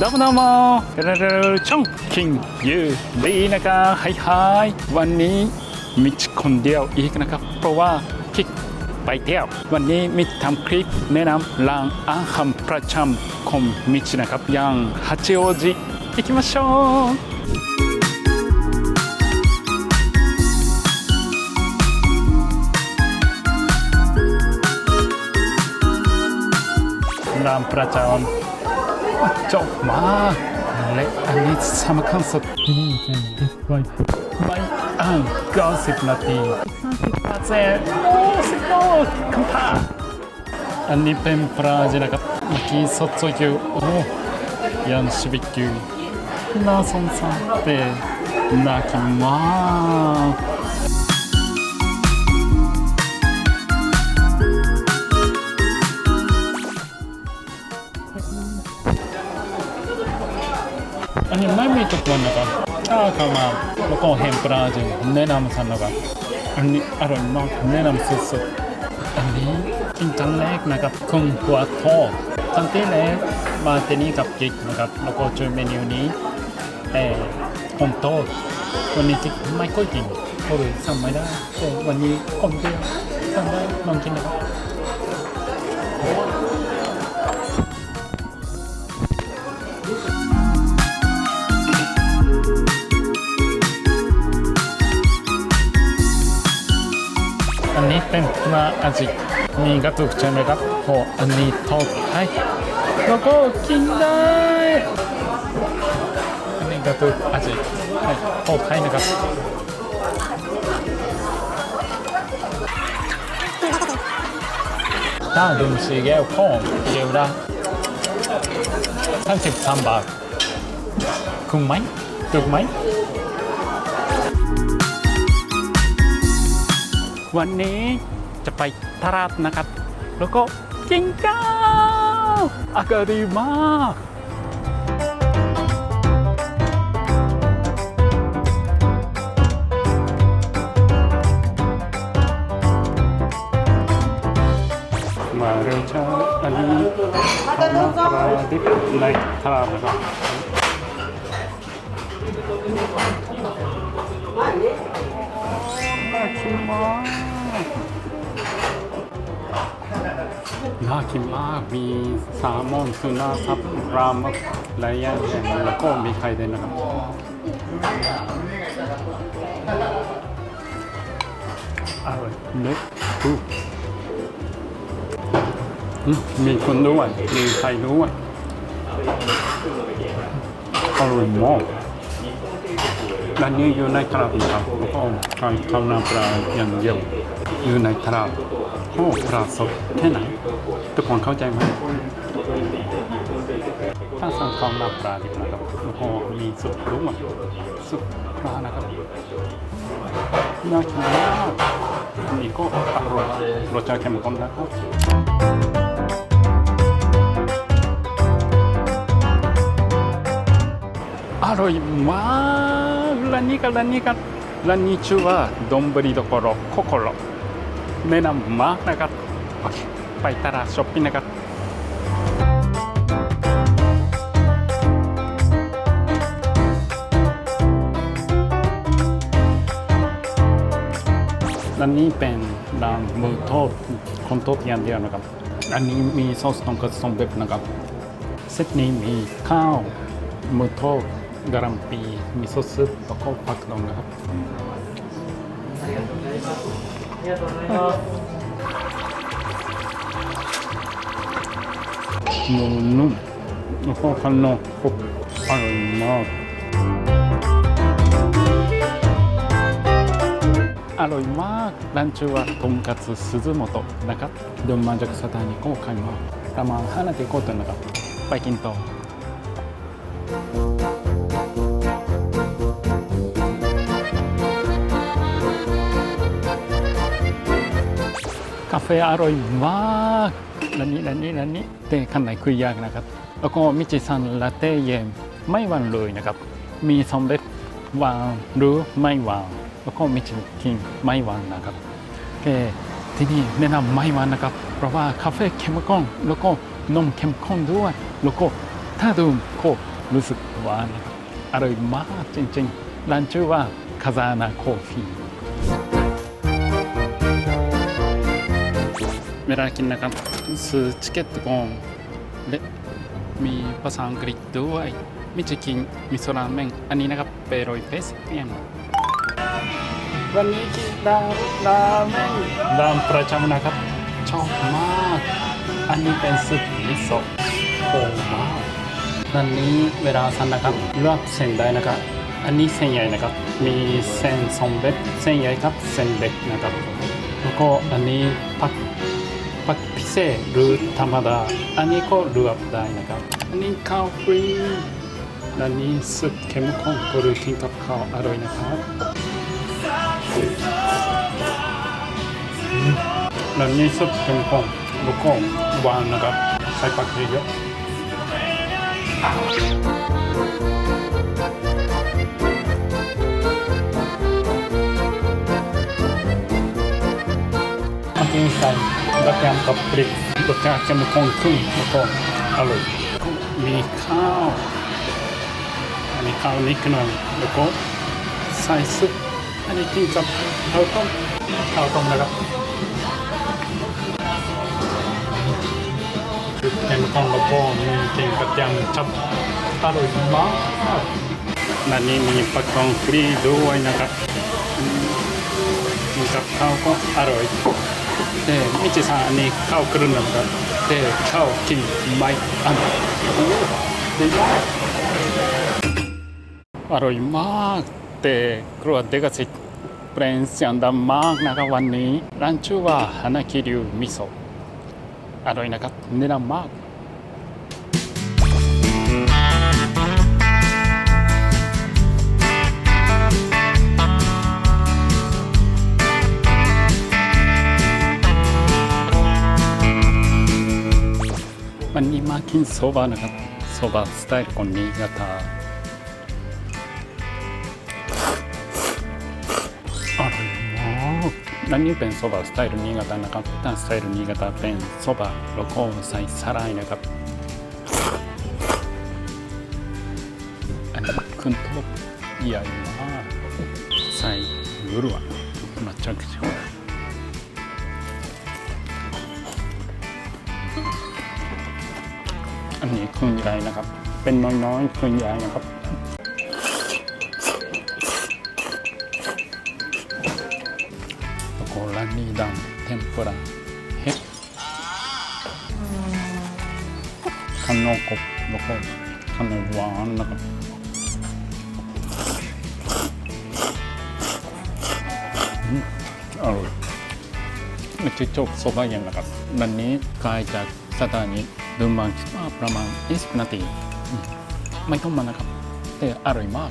どうもどうもルルルช่องคิงยูดีนะครับไฮไฮวันนี้มิชคนเดียวอีกนะครับ เพราะว่าคิกไปเที่ยว วันนี้มิชทำคลิปแนะนำร้านอาหารประจำของมิชนะครับอย่างฮัจิโอจิ行きましょうร้านประจำ จบมาและอันนี้สำคัญสุดนี่เป็นเด็กวัยไม่อ่าน90 นาที30%โอ้สุดยอดคำพาอันนี้เป็นปลาจีนะครับเมื่อกี้สดๆอยู่โอ้ยันชิบิกิวน่าสงสารแต่น่ากินมาก อันนี้ไม่มีทุกวันนะครับถ้าเข้ามาแล้วก็เห็นปลาจริงแนะนำสันนะครับอันนี้อร่อยมากแนะนำสุดๆอันนี้กินครั้งแรกนะครับคุงหัวทอดครั้งที่แรกมาที่นี่กับกิ๊กนะครับแล้วก็เจอเมนูนี้เอ่อผมโทษวันนี้กิ๊กไม่ค่อยกินก็เลยสั่งไม่ได้แต่วันนี้คนเดียวสั่งได้ลองกินนะครับ เป็นปลาอาจิมีกระดูกใช่ไหมครับโอ้อันนี้ทอดให้แล้วก็กินได้อันนี้กระดูกอาจิให้ทอดให้นะครับถ้าดื่มสีแก้วของเดียวละ33บาทคุ้มไหมถูกไหม วันนี้จะไปตลาดนะครับ แล้วก็กินข้าวอากาศดีมากมาเร็วช้าอันนี้ข้าวหน้าปลาดิบในตลาดนะครับ น่ากินมาก มีแซลมอนทูน่าซับรามหลายอย่างแล้วก็มีไข่ด้วยนะครับอร่อยเล็กดูอืมมีคนด้วยมีไข่ด้วยอร่อยมากร้านนี้อยู่ในตลาดนะครับแล้วก็ขายข้าวหน้าปลาอย่างเดียวอยู่ในตลาด พ่อปราศแค่ไหน ทุกคนเข้าใจไหมถ้าสังทองลาปลาดิบนะครับพอมีสุดรู้หมดสุดพระนะครับน่ากินมากนี่ก็อร่อยรสชาติเข้มข้นนะครับอร่อยมากและนี่กันและนี่กันและนี่ชื่อว่าดมบรีดโกโรโคโคโร แนะนำมากนะครับโอเคไปตลาดช้อปปิ้งนะครับร้านนี้เป็นร้านหมูทอดคนทอดอย่างเดียวนะครับ อันนี้มีซอสต้องกัดสองแบบนะครับ เซตนี้มีข้าวหมูทอดกระหล่ำปีมิโซะซุปแล้วก็ผักดองนะครับ ありがとうござ。のなランチはとんかつ鈴本中どんまんじゃくさたんにこうかいまたまはなていこうというなかバイキンと。 แฟอร่อยมากร้านนี้ร้านนี้ร้านนี้แต่ข้างในคือยากนะครับ แล้วก็มิจิซันลาเต้เย็นไม่หวานเลยนะครับ มีสำเร็จวางหรือไม่วางแล้วก็มิจิกินไม่หวานนะครับแต่ที่นี่แนะนำไม่หวานนะครับ เพราะว่าคาเฟ่เข้มข้นแล้วก็นมเข้มข้นด้วย แล้วก็ถ้าดูโคตรรู้สึกว่านะครับอร่อยมากจริงๆร้านชื่อว่าคาซานาโคฟี เวลากินนะครับ ซื้อชิเก็ตกองและมีภาษาอังกฤษด้วยมิจิกินมิโซราเมงอันนี้นะครับเปโรยเฟสเนี่ยนวันนี้กินราราเมงดามประจำนะครับชอบมาก อันนี้เป็นซุปมิโซะโอ้ว้าวอันนี้เวลาสั้นนะครับเลือกเส้นได้นะครับอันนี้เส้นใหญ่นะครับ มีเส้นสองเบ็ดเส้นใหญ่ครับเส้นเล็กนะครับ แล้วก็อันนี้พัก เศษหรือธรรมดา อันนี้ก็เลือกได้นะครับ อันนี้ข้าวฟรีอันนี้ซุปเข้มข้นก็เลยกินกับข้าวอร่อยนะครับแล้วนี่ซุปเข้มข้นแล้วก็หวานนะครับใส่ผักเยอะๆอันนี้ใส่ กระเทียมกับพริกรสชาติเข้มข้นขึ้นแล้วอร่อยมีข้าวอันนี้ข้าวนิดหน่อยแล้วก็ใส่ซุปอันนี้กินกับข้าวต้มข้าวต้มนะครับคือแกงทองกระโปงมีเก่งกระเทียมชับอร่อยมากและนี่มีผักกองฟรีด้วยนะครับมกินกับข้าวก็อร่อย แต่ไม่ใช่さんอันนี้ข้าวกระนะครับแต่ข้ากินไม่อันโอ้ดีมากอร่อยมากแต่ครัวเด็กสิเปรนเสียงดังมากนะครับวันนี้ร้านชื่อว่าฮานาคิริวมิโซะอร่อยนะครับเนะนำมาก マーキンソーバーなソーバースタイルコン新潟あ。らもう何ペンソーバースタイル新潟なかったスタイル新潟ペンソーバーロコーサイサライなかった。あのくんといやいや。さい夜はまっちゃくちゃ อันนี้ครึ่งใหญ่นะครับ เป็นน้อยๆครึ่งใหญ่นะครับแล้วก็ร้านนี้ดังเทมปุระเห็ดขนมกบแล้วก็ขนมหวานนะครับอร่อยไม่ใช่จบโซบะเย็นนะครับวันนี้กลายจากสถานี เดินมาคิดว่าประมาณ 20 นาทีไม่ต้องมานะครับ แต่อร่อยมาก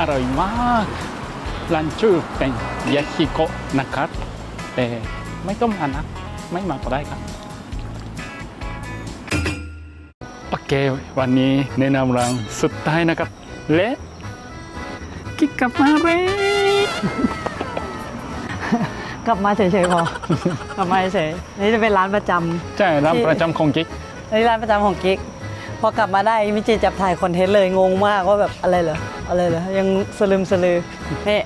อร่อยมากร้านชื่อเป็นยาฮิโกะนะครับแต่ไม่ต้องมานะ ไม่มาก็ได้ครับโอเควันนี้แนะนำร้านสุดท้ายนะครับ และกิกกับมาเลย กลับมาเฉยๆพอ กลับมาเฉยๆนี่จะเป็นร้านประจำ ใช่ร้านประจำของกิ๊กนี่ร้านประจำของกิ๊ก พอกลับมาได้มิจิจับถ่ายคอนเทนต์เลยงงมากว่าแบบอะไรเหรออะไรเหรอยังสลืมสลือนี่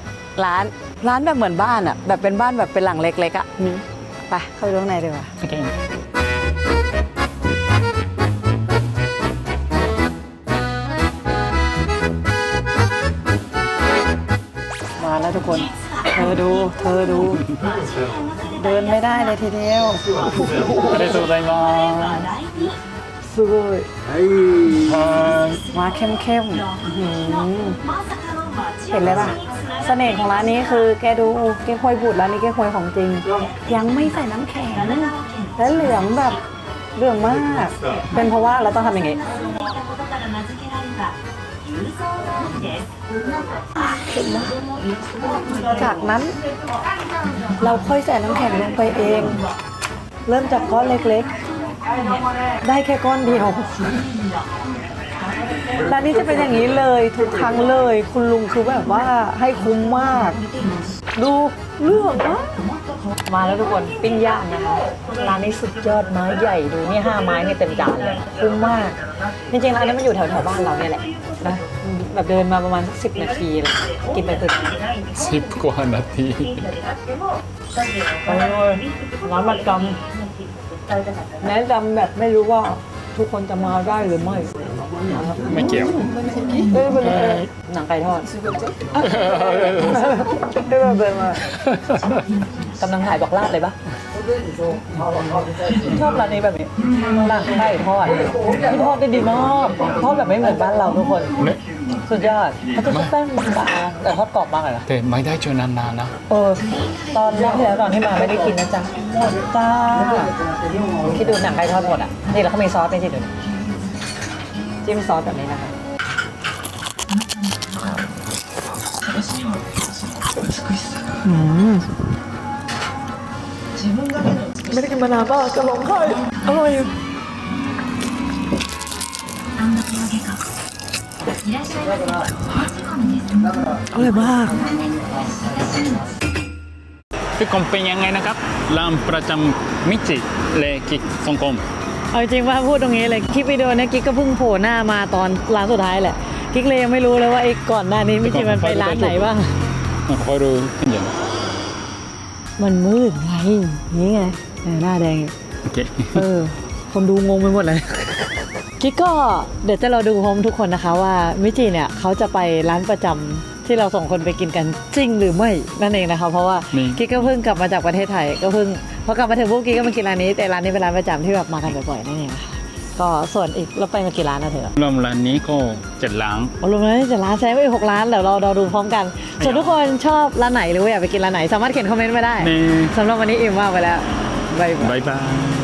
ร้านร้านแบบเหมือนบ้านอะแบบเป็นบ้านแบบเป็นหลังเล็กๆอะไปเข้าไปดูข้างในดีกว่าโอเคมาแล้วทุกคน เธอดู เธอดู เดินไม่ได้เลยทีเดียว ありがとうございます すごいは มาเข้มๆอื้อหือเห็นเลยป่ะ เสน่ห์ของร้านนี้คือแกดูเก๊กฮวยบูดร้านนี้เก๊กฮวยของจริง ยังไม่ใส่น้ำแข็ง และเหลืองแบบเหลืองมาก เป็นเพราะว่าเราต้องทำอย่างงี้ จากนั้น เราค่อยใส่น้ำแข็งลงไปเอง เริ่มจากก้อนเล็กๆ ได้แค่ก้อนเดียวร้านนี้จะเป็นอย่างนี้เลยทุกครั้งเลย คุณลุงคือแบบว่าให้คุ้มมาก ดูเลือกมาก มาแล้วทุกคนปิ้งย่างนะคะร้านนี้สุดยอดไม้ใหญ่ดูนี่ห้าไม้นี่เต็มจานเลยคุ้มมากจริงๆร้านนี้มันอยู่แถวแถวๆบ้านเราเนี่ยแหละนะแบบเดินมาประมาณสิบนาทีเลยกินไปถึงสิบกว่านาทีไปเลยร้านประจำแนะนำแบบไม่รู้ว่าทุกคนจะมาได้หรือไม่ ไม่เกี่ยวหนังไก่ทอดเอ้มันเป็นมากำลังถ่ายบอกลาดเลยปะชอบร้านนี้แบบนี้หนังไก่ทอดที่ทอดได้ดีมากทอดแบบไม่เหมือนบ้านเราทุกคน สุดยอดเขาจะทอดแป้งบางแต่ทอดกรอบมากเลยนะแต่ไม่ได้เจอนานๆนะเออตอนรอบที่แล้วตอนที่มาไม่ได้กินนะจ๊ะหมดจ้าคิดดูหนังไก่ทอดหมดอะนี่แล้วเขามีซอสในที่ดูดิ จิ้มซอสแบบนี้นะคะอืมไม่ได้กินมานานมากจะร้องไห้อร่อยอร่อยมากพี่กรมเป็นยังไงนะครับร้านประจำมิจิเลกิกสงกรม เอาจริงว่าพูดตรงนี้เลยคลิปวิดีโอเนี้กิ๊กก็เพิ่งโผล่หน้ามาตอนร้านสุดท้ายแหละกิ๊กเลยยังไม่รู้เลยว่าไอ้ก่อนหน้านี้มิจิมันไปร้านไหนบ้างคอยดูเป็นยังมันมืดไงนี่ไงเออหน้าแดงอยู่โอเคเออคนดูงงไปหมดเลยกิ๊กก็เดี๋ยวจะเราดูพร้อมทุกคนนะคะว่ามิจิเนี่ยเขาจะไปร้านประจำ ที่เราส่งคนไปกินกันจริงหรือไม่นั่นเองนะคะเพราะว่านี่ กิ๊กก็เพิ่งกลับมาจากประเทศไทยก็เพิ่งพอกลับมาถึงปุ๊บกิ๊กก็มากินร้านนี้แต่ร้านนี้เป็นร้านประจำที่แบบมากันบ่อยๆนั่นเองนะคะก็ส่วนอีกเราไปมากี่ร้านนะเธอ รวมร้านนี้ก็เจ็ดล้าน รวมแล้วจะร้านแซงไปหกร้านเดี๋ยวเราเราดูพร้อมกัน ส่วนทุกคนชอบร้านไหนหรือว่าอยากไปกินร้านไหน สามารถเขียนคอมเมนต์มาได้นี่ สำหรับวันนี้อิ่มมากไปแล้ว บ๊ายบายบายบาย